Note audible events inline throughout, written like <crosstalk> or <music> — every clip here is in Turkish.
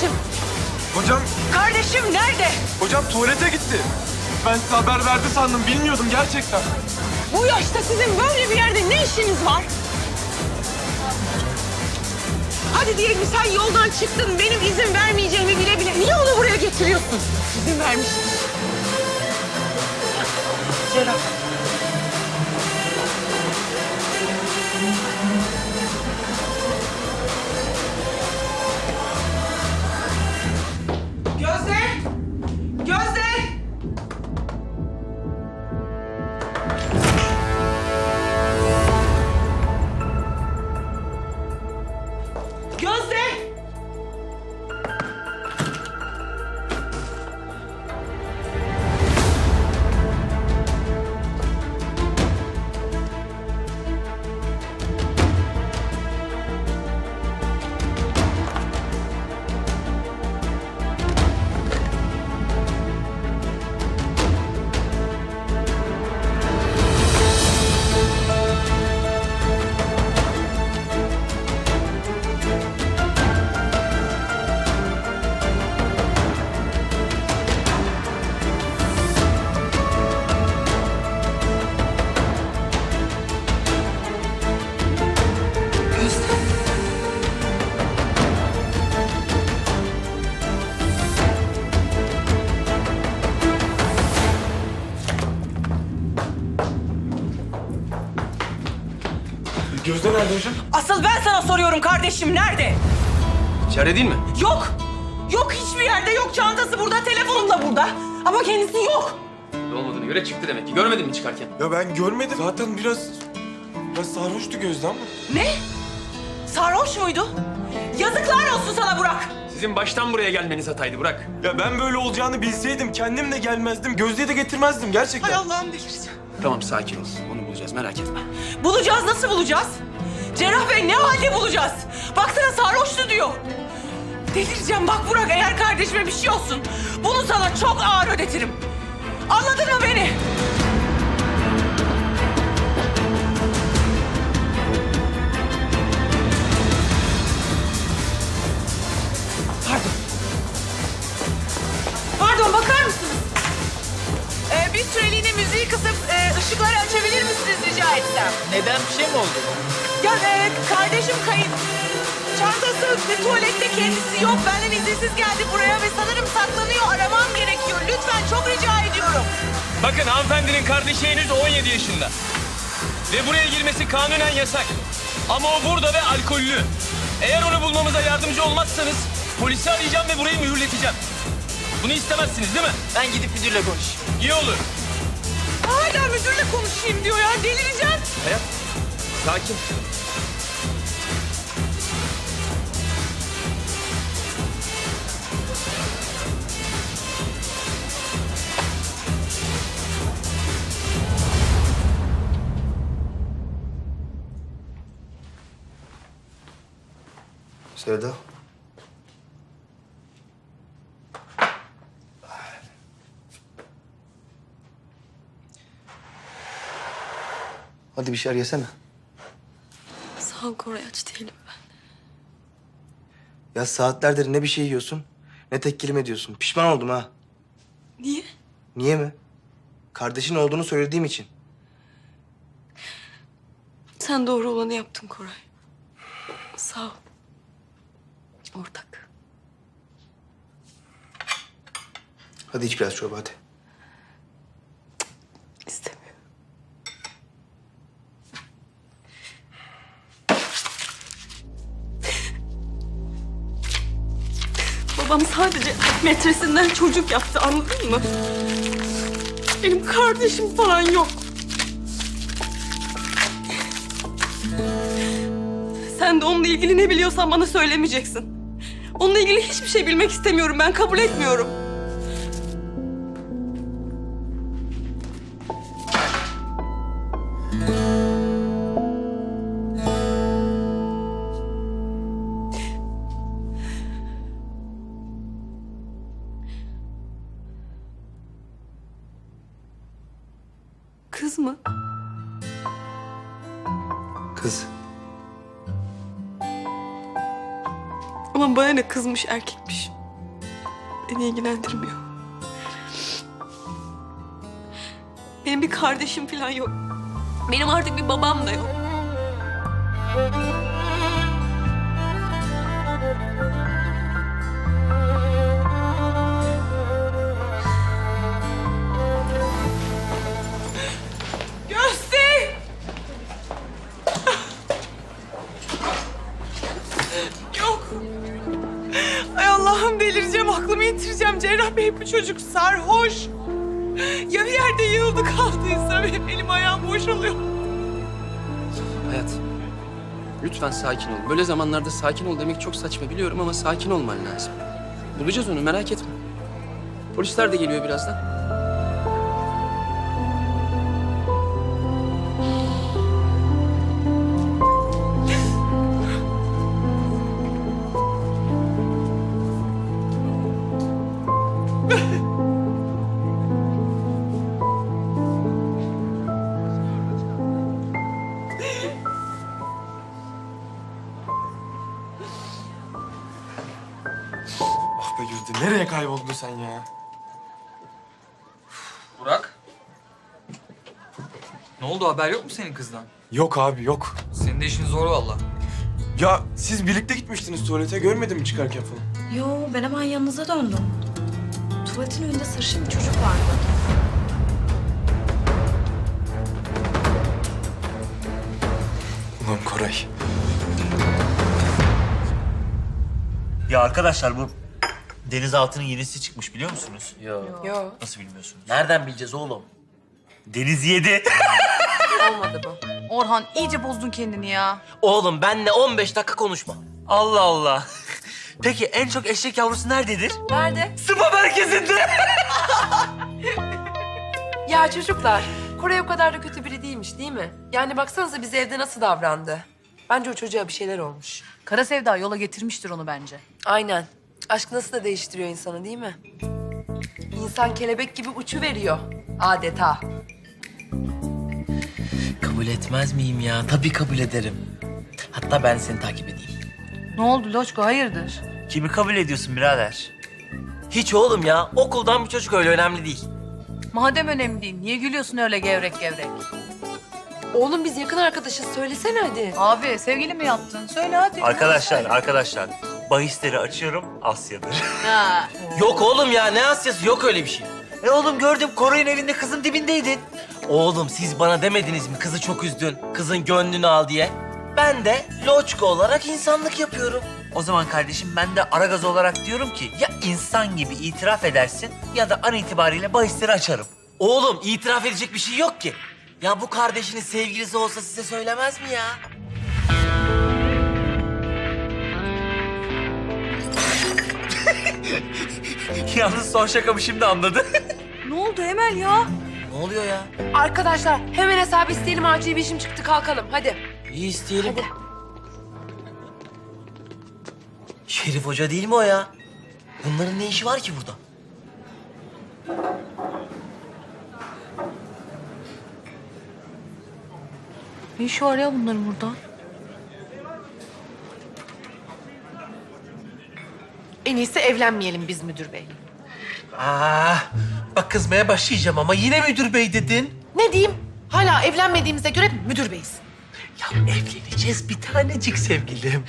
kardeşim? Hocam, Kardeşim nerede? hocam tuvalete gitti. Ben size haber verdi sandım. Bilmiyordum gerçekten. Bu yaşta sizin böyle bir yerde ne işiniz var? Hadi diyelim sen yoldan çıktın, benim izin vermeyeceğimi bile bile. Niye onu buraya getiriyorsun? İzin vermiştir. Cerrah. Soruyorum kardeşim nerede? İçeride değil mi? Yok. Yok hiçbir yerde yok. Çantası burada, telefonum da burada. Ama kendisi yok. Olmadığını göre çıktı demek ki. Görmedin mi çıkarken? Ya ben görmedim. Zaten biraz biraz sarhoştu Gözde ama. Ne? Sarhoş muydu? Yazıklar olsun sana Burak. Sizin baştan buraya gelmeniz hataydı Burak. Ya ben böyle olacağını bilseydim kendim de gelmezdim. Gözde'yi de getirmezdim gerçekten. Hay Allah'ım delireceğim. Tamam sakin ol. Onu bulacağız merak etme. Bulacağız nasıl bulacağız? Cerrah Bey ne halde bulacağız? Baksana sarhoştu diyor. Delireceğim bak Burak eğer kardeşime bir şey olsun. Bunu sana çok ağır ödetirim. Anladın mı beni? Bakın hanımefendinin kardeşi henüz 17 yaşında. Ve buraya girmesi kanunen yasak. Ama o burada ve alkollü. Eğer onu bulmamıza yardımcı olmazsanız polisi arayacağım ve burayı mühürleteceğim. Bunu istemezsiniz değil mi? Ben gidip müdürle konuşayım. İyi olur. Hala müdürle konuşayım diyor ya. Delireceğim. Hayat sakin. Sevda. Hadi bir şeyler yesene. Sağ ol Koray aç değilim ben. Ya saatlerdir ne bir şey yiyorsun ne tek kelime diyorsun. Pişman oldum ha. Niye? Niye mi? Kardeşin olduğunu söylediğim için. Sen doğru olanı yaptın Koray. Sağ ol. Ortak. Hadi iç biraz çorba hadi. İstemiyorum. Babam sadece metresinden çocuk yaptı anladın mı? Benim kardeşim falan yok. Sen de onunla ilgili ne biliyorsan bana söylemeyeceksin. Onunla ilgili hiçbir şey bilmek istemiyorum ben kabul etmiyorum. Kız mı? Kız. Ama bana ne kızmış erkekmiş. Beni ilgilendirmiyor. Benim bir kardeşim falan yok. Benim artık bir babam da yok. Yitireceğim. Cerrah Bey bu çocuk sarhoş. Ya bir yerde yığıldı kaldıysa benim elim ayağım boşalıyor. Hayat. Lütfen sakin ol. Böyle zamanlarda sakin ol demek çok saçma biliyorum ama sakin olman lazım. Bulacağız onu merak etme. Polisler de geliyor birazdan. Be Güldü. Nereye kayboldun sen ya? Burak. Ne oldu haber yok mu senin kızdan? Yok abi yok. Senin de işin zor valla. Ya siz birlikte gitmiştiniz tuvalete. Görmedin mi çıkarken falan? Yo ben hemen yanınıza döndüm. Tuvaletin önünde sarışın bir çocuk vardı. Ulan Koray. Ya arkadaşlar bu denizaltının yenisi çıkmış biliyor musunuz? Yok. Nasıl bilmiyorsunuz? Nereden bileceğiz oğlum? Deniz yedi. <laughs> Olmadı bu. Orhan iyice bozdun kendini ya. Oğlum benle 15 dakika konuşma. Allah Allah. Peki en çok eşek yavrusu nerededir? Nerede? Spa merkezinde. Ya çocuklar, Koray o kadar da kötü biri değilmiş değil mi? Yani baksanıza bize evde nasıl davrandı. Bence o çocuğa bir şeyler olmuş. Kara sevda yola getirmiştir onu bence. Aynen. Aşk nasıl da değiştiriyor insanı değil mi? İnsan kelebek gibi uçu veriyor adeta. Kabul etmez miyim ya? Tabii kabul ederim. Hatta ben seni takip edeyim. Ne oldu Loçko hayırdır? Kimi kabul ediyorsun birader? Hiç oğlum ya. Okuldan bir çocuk öyle önemli değil. Madem önemli değil niye gülüyorsun öyle gevrek gevrek? Oğlum biz yakın arkadaşız. Söylesene hadi. Abi sevgili mi yaptın? Söyle hadi. Arkadaşlar, arkadaşlar. Bahisleri açıyorum Asya'dır. Ha. Yok oğlum ya. Ne Asya'sı? Yok öyle bir şey. e oğlum gördüm Koray'ın evinde kızın dibindeydin. Oğlum siz bana demediniz mi kızı çok üzdün, kızın gönlünü al diye? Ben de loçka olarak insanlık yapıyorum. O zaman kardeşim ben de Aragaz olarak diyorum ki ya insan gibi itiraf edersin ya da an itibariyle bahisleri açarım. Oğlum itiraf edecek bir şey yok ki. Ya bu kardeşinin sevgilisi olsa size söylemez mi ya? <laughs> Yalnız son şakamı şimdi anladı. <laughs> Ne oldu Emel ya? Ne oluyor ya? Arkadaşlar hemen hesap isteyelim. Acil bir işim çıktı. Kalkalım. Hadi. İyi isteyelim. Hadi. Şerif Hoca değil mi o ya? Bunların ne işi var ki burada? Ne işi var ya bunların burada? En iyisi evlenmeyelim biz müdür bey. Aa, bak kızmaya başlayacağım ama yine müdür bey dedin. Ne diyeyim? Hala evlenmediğimize göre müdür beyiz. Ya evleneceğiz bir tanecik sevgilim.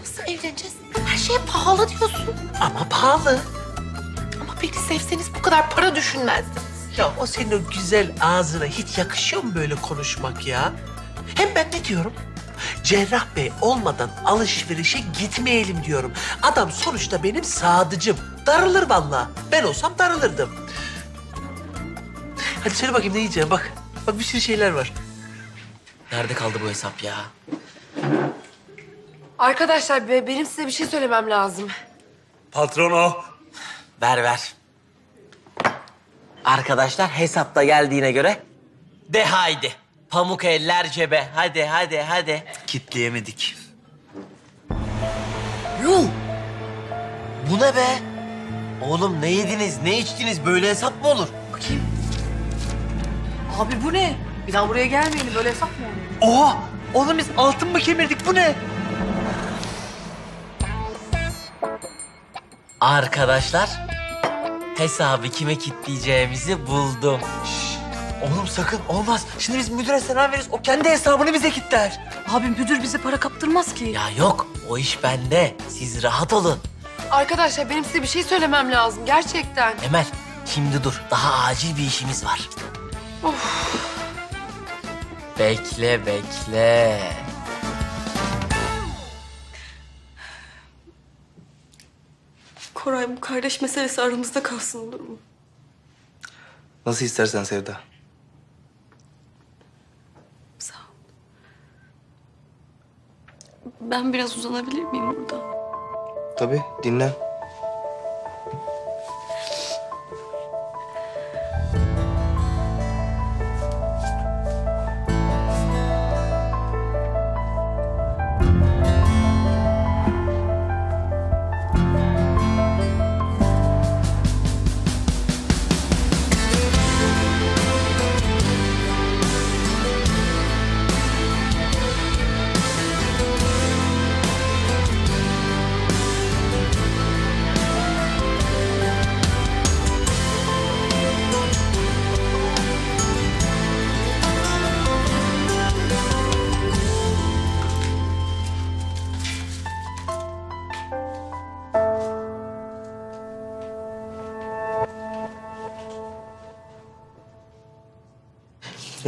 Nasıl evleneceğiz? Her şeye pahalı diyorsun. Ama pahalı. Ama beni sevseniz bu kadar para düşünmezdiniz. Ya o senin o güzel ağzına hiç yakışıyor mu böyle konuşmak ya? Hem ben ne diyorum? Cerrah Bey olmadan alışverişe gitmeyelim diyorum. Adam sonuçta benim sadıcım. Darılır vallahi. Ben olsam darılırdım. Hadi söyle bakayım ne yiyeceğim bak. Bak bir sürü şeyler var. Nerede kaldı bu hesap ya? Arkadaşlar be- benim size bir şey söylemem lazım. Patron o. Ver ver. Arkadaşlar hesapta geldiğine göre de haydi. Pamuk eller cebe. Hadi hadi hadi. Kitleyemedik. Yuh! Bu ne be? Oğlum ne yediniz, ne içtiniz? Böyle hesap mı olur? Bakayım. Abi bu ne? Bir daha buraya gelmeyin böyle hesap mı olur? Oha! Oğlum biz altın mı kemirdik? Bu ne? Arkadaşlar, hesabı kime kitleyeceğimizi buldum. Oğlum sakın olmaz. Şimdi biz müdüre selam veririz. O kendi hesabını bize kilitler. Abi müdür bize para kaptırmaz ki. Ya yok, o iş bende. Siz rahat olun. Arkadaşlar benim size bir şey söylemem lazım gerçekten. Emel, şimdi dur. Daha acil bir işimiz var. Bekle, bekle. Koray bu kardeş meselesi aramızda kalsın olur mu? Nasıl istersen Sevda. Sağ ol. Ben biraz uzanabilir miyim burada? Tabii dinlen.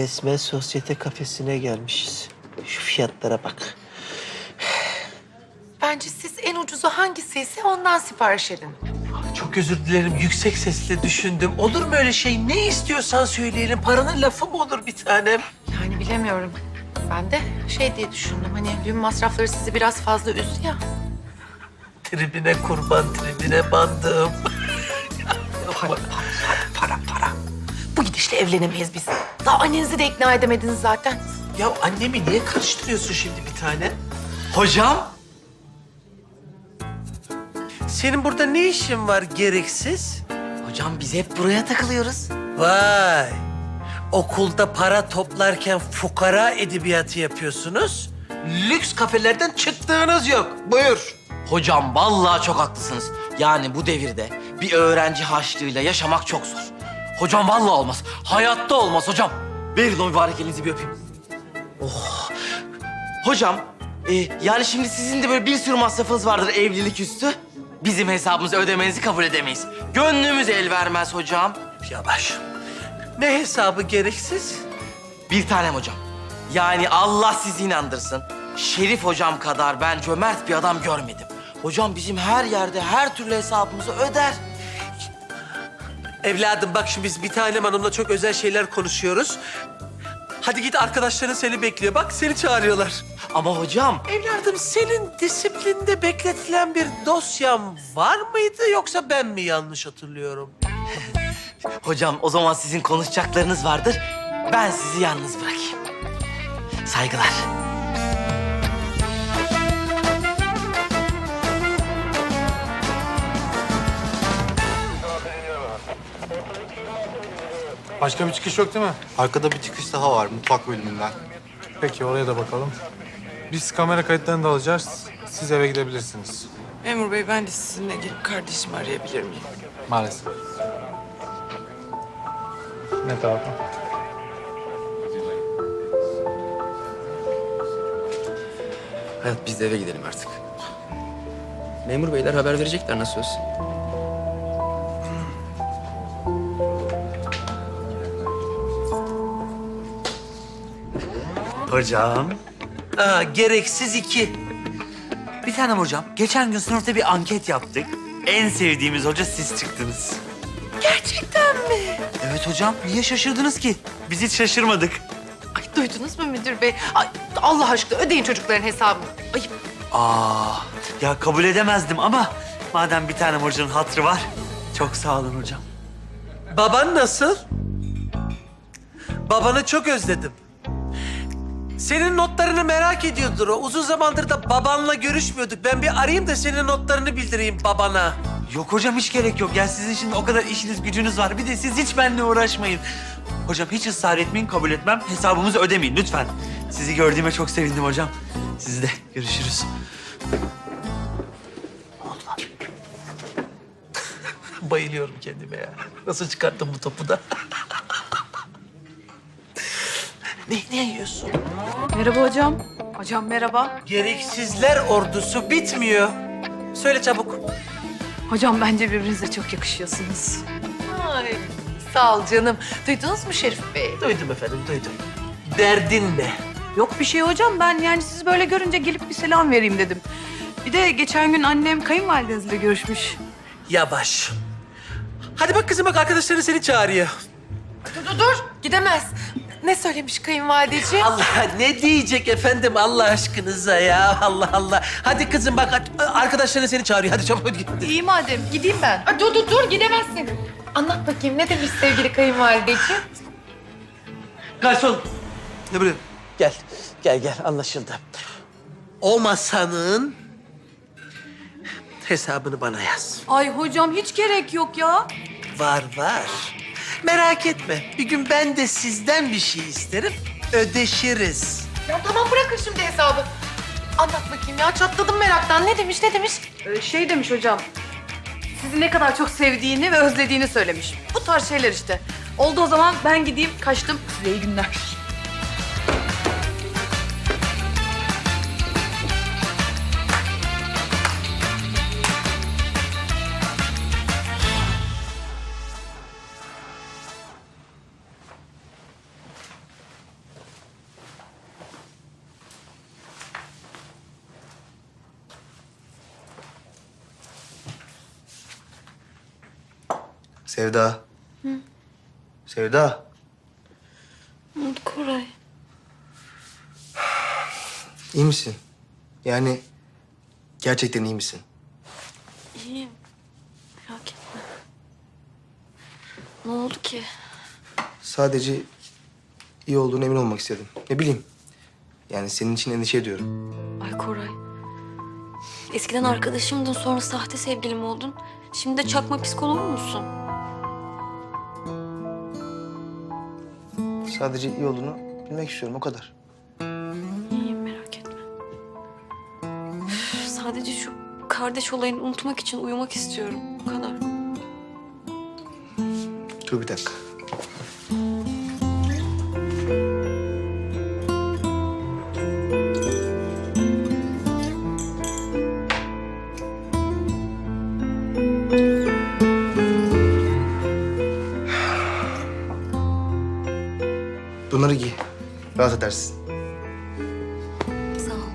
Resmen sosyete kafesine gelmişiz. Şu fiyatlara bak. Bence siz en ucuzu hangisiyse ondan sipariş edin. Çok özür dilerim. Yüksek sesle düşündüm. Olur mu öyle şey? Ne istiyorsan söyleyelim. Paranın lafı mı olur bir tanem? Yani bilemiyorum. Ben de şey diye düşündüm hani düğün masrafları sizi biraz fazla üzdü ya. Tribine kurban, tribine bandım. Para, para, para. Bu gidişle evlenemeyiz biz. Daha annenizi de ikna edemediniz zaten. Ya annemi niye karıştırıyorsun şimdi bir tane? Hocam. Senin burada ne işin var gereksiz? Hocam biz hep buraya takılıyoruz. Vay! Okulda para toplarken fukara edebiyatı yapıyorsunuz. Lüks kafelerden çıktığınız yok. Buyur. Hocam vallahi çok haklısınız. Yani bu devirde bir öğrenci harçlığıyla yaşamak çok zor. Hocam vallahi olmaz. Hayatta olmaz hocam. Verin o mübarek elinizi bir öpeyim. Oh. Hocam, e, yani şimdi sizin de böyle bir sürü masrafınız vardır evlilik üstü. Bizim hesabımızı ödemenizi kabul edemeyiz. Gönlümüz el vermez hocam. Yavaş. Ne hesabı gereksiz? Bir tanem hocam. Yani Allah sizi inandırsın. Şerif hocam kadar ben cömert bir adam görmedim. Hocam bizim her yerde her türlü hesabımızı öder. Evladım bak şimdi biz bir tanem hanımla çok özel şeyler konuşuyoruz. Hadi git arkadaşların seni bekliyor. Bak seni çağırıyorlar. Ama hocam Evladım senin disiplinde bekletilen bir dosyan var mıydı yoksa ben mi yanlış hatırlıyorum? <laughs> Hocam o zaman sizin konuşacaklarınız vardır. Ben sizi yalnız bırakayım. Saygılar. Başka bir çıkış yok değil mi? Arkada bir çıkış daha var mutfak bölümünden. Peki oraya da bakalım. Biz kamera kayıtlarını da alacağız. Siz eve gidebilirsiniz. Memur bey ben de sizinle gelip kardeşimi arayabilir miyim? Maalesef. Ne tarafa? Hayat biz de eve gidelim artık. Memur beyler haber verecekler nasıl olsa. Hocam. Aa, gereksiz iki. Bir tane hocam. Geçen gün sınıfta bir anket yaptık. En sevdiğimiz hoca siz çıktınız. Gerçekten mi? Evet hocam. Niye şaşırdınız ki? Biz hiç şaşırmadık. Ay duydunuz mu müdür bey? Ay, Allah aşkına ödeyin çocukların hesabını. Ayıp. Aa, ya kabul edemezdim ama madem bir tane hocanın hatırı var. Çok sağ olun hocam. Baban nasıl? Babanı çok özledim. Senin notlarını merak ediyordur o. Uzun zamandır da babanla görüşmüyorduk. Ben bir arayayım da senin notlarını bildireyim babana. Yok hocam hiç gerek yok. Ya sizin şimdi o kadar işiniz gücünüz var. Bir de siz hiç benimle uğraşmayın. Hocam hiç ısrar etmeyin, kabul etmem. Hesabımızı ödemeyin lütfen. Sizi gördüğüme çok sevindim hocam. Siz de görüşürüz. <laughs> bayılıyorum kendime ya. Nasıl çıkarttım bu topu da? <laughs> ne, ne yiyorsun? Merhaba hocam. Hocam merhaba. Gereksizler ordusu bitmiyor. Söyle çabuk. Hocam bence birbirinize çok yakışıyorsunuz. Ay, sağ ol canım. Duydunuz mu Şerif Bey? Duydum efendim, duydum. Derdin ne? Yok bir şey hocam. Ben yani sizi böyle görünce gelip bir selam vereyim dedim. Bir de geçen gün annem kayınvalidenizle görüşmüş. Yavaş. Hadi bak kızım bak arkadaşların seni çağırıyor. Dur, dur, dur. Gidemez. Ne söylemiş kayınvalideciğim? Allah ne diyecek efendim Allah aşkınıza ya Allah Allah. Hadi kızım bak arkadaşların seni çağırıyor. Hadi çabuk git. İyi madem gideyim ben. Ay, dur, dur, dur. Gidemezsin. Anlat bakayım ne demiş sevgili kayınvalideciğim? Garson. Ne böyle? Gel, gel, gel. Anlaşıldı. O masanın hesabını bana yaz. Ay hocam hiç gerek yok ya. Var, var. Merak etme. Bir gün ben de sizden bir şey isterim. Ödeşiriz. Ya tamam bırakın şimdi hesabı. Anlat bakayım ya. Çatladım meraktan. Ne demiş, ne demiş? Ee, şey demiş hocam. Sizi ne kadar çok sevdiğini ve özlediğini söylemiş. Bu tarz şeyler işte. Oldu o zaman ben gideyim kaçtım. Size iyi günler. Sevda. Sevda. Koray. iyi misin? Yani gerçekten iyi misin? İyiyim. Merak etme. Ne oldu ki? Sadece iyi olduğunu emin olmak istedim. Ne bileyim. Yani senin için endişe ediyorum. Ay Koray. Eskiden arkadaşımdın sonra sahte sevgilim oldun. Şimdi de çakma psikolog musun? Sadece iyi olduğunu bilmek istiyorum o kadar. İyiyim merak etme. Üf, Sadece şu kardeş olayını unutmak için uyumak istiyorum. Bu kadar. Dur bir dakika. Bunları giy. Rahat edersin. Sağ ol.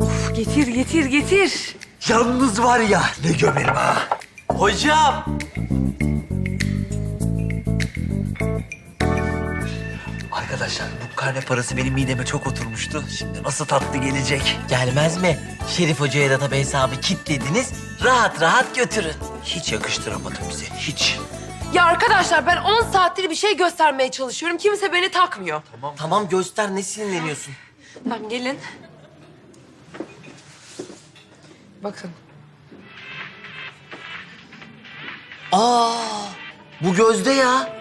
Of getir getir getir. Yalnız var ya ne gömerim ha. Hocam. Arkadaşlar bu karne parası benim mideme çok oturmuştu. Şimdi nasıl tatlı gelecek? Gelmez mi? Şerif Hoca'ya da tabii hesabı kilitlediniz. Rahat rahat götürün. Hiç yakıştıramadım bize, hiç. Ya arkadaşlar ben 10 saattir bir şey göstermeye çalışıyorum. Kimse beni takmıyor. Tamam tamam göster ne sinirleniyorsun? Tamam gelin. Bakın. Aa bu gözde ya.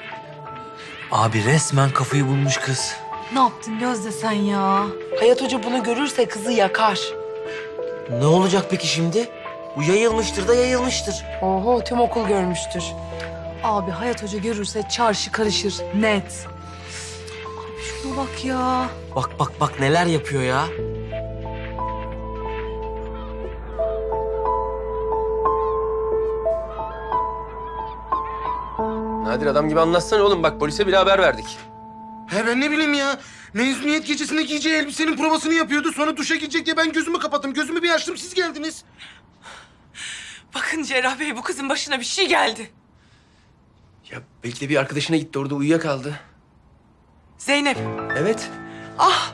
Abi resmen kafayı bulmuş kız. Ne yaptın Gözde sen ya? Hayat Hoca bunu görürse kızı yakar. Ne olacak peki şimdi? Bu yayılmıştır da yayılmıştır. Oho tüm okul görmüştür. Abi Hayat Hoca görürse çarşı karışır. Net. Abi şuna bak ya. Bak bak bak neler yapıyor ya. Nadir adam gibi anlatsana oğlum. Bak polise bile haber verdik. He ben ne bileyim ya. Mezuniyet gecesinde giyeceği elbisenin provasını yapıyordu. Sonra duşa girecek diye ben gözümü kapattım. Gözümü bir açtım siz geldiniz. Bakın Cerrah Bey bu kızın başına bir şey geldi. Ya belki de bir arkadaşına gitti orada uyuyakaldı. Zeynep. Evet. Ah.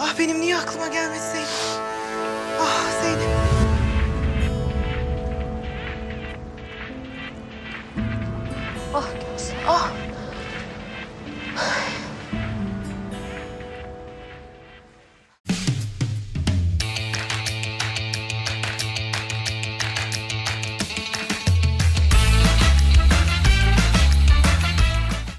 Ah benim niye aklıma gelmedi Zeynep? Ah Zeynep. 话。